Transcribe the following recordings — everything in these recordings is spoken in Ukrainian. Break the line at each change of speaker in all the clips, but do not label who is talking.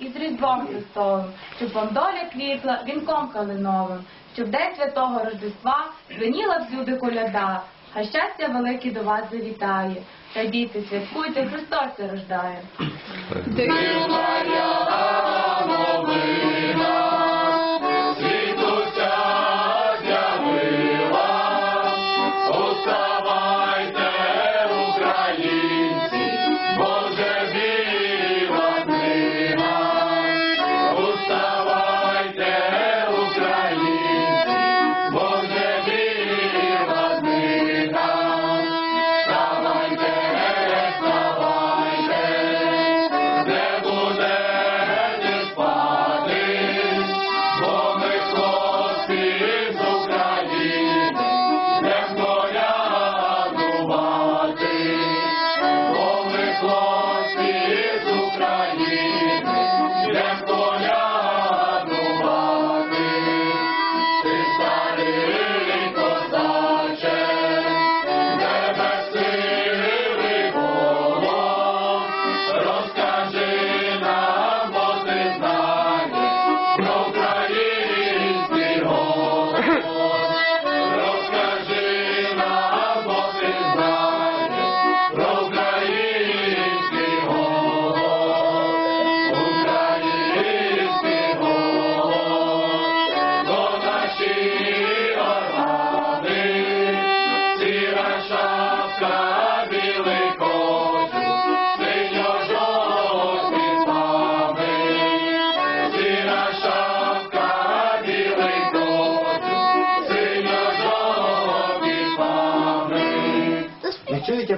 із Різдвом Христовим, щоб вам доля квітла вінком калиновим, щоб день святого Рождества звеніла всюди коляда, а щастя велике до вас завітає. Та діти святкуйте, Христос рождає.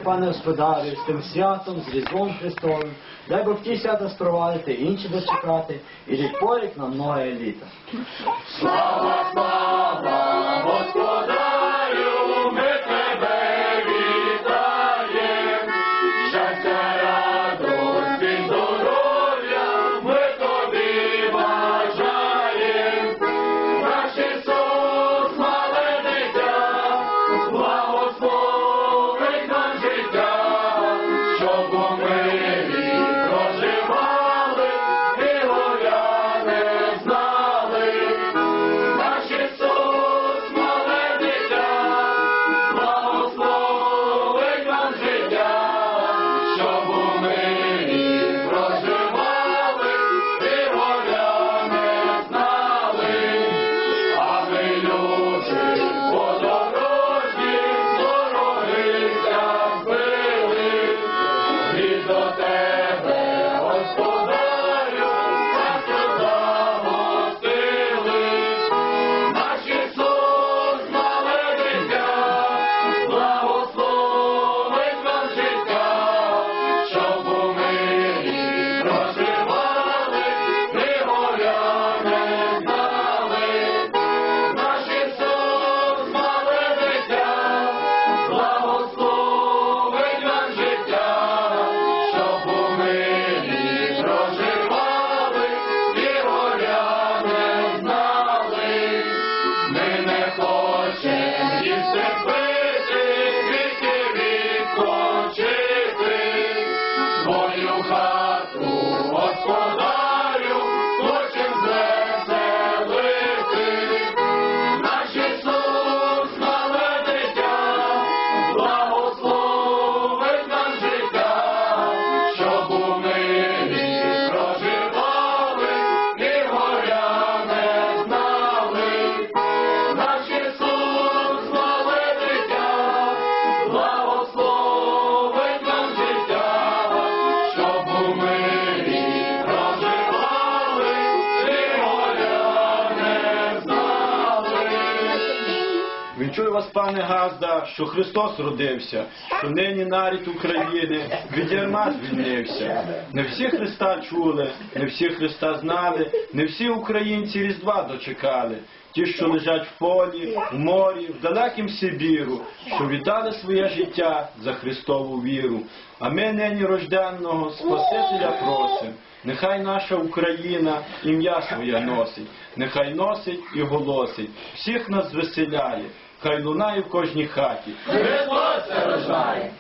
Пане господарю, з тим святом, з Різдвом Христовим, дай Бог ті свята спровадити, інші дочекати, і рік порік на многое літа.
Слава, слава,
Вінчую вас, пане Газда, що Христос родився, що нині нарід України від ярма звільнився. Не всі Христа чули, не всі Христа знали, не всі українці Різдва дочекали. Ті, що лежать в полі, в морі, в далекім Сибіру, що віддали своє життя за Христову віру. А ми нині рожденного Спасителя просим. Нехай наша Україна ім'я своє носить, нехай носить і голосить, всіх нас звеселяє, хай лунає в кожній хаті.
Христос рождає.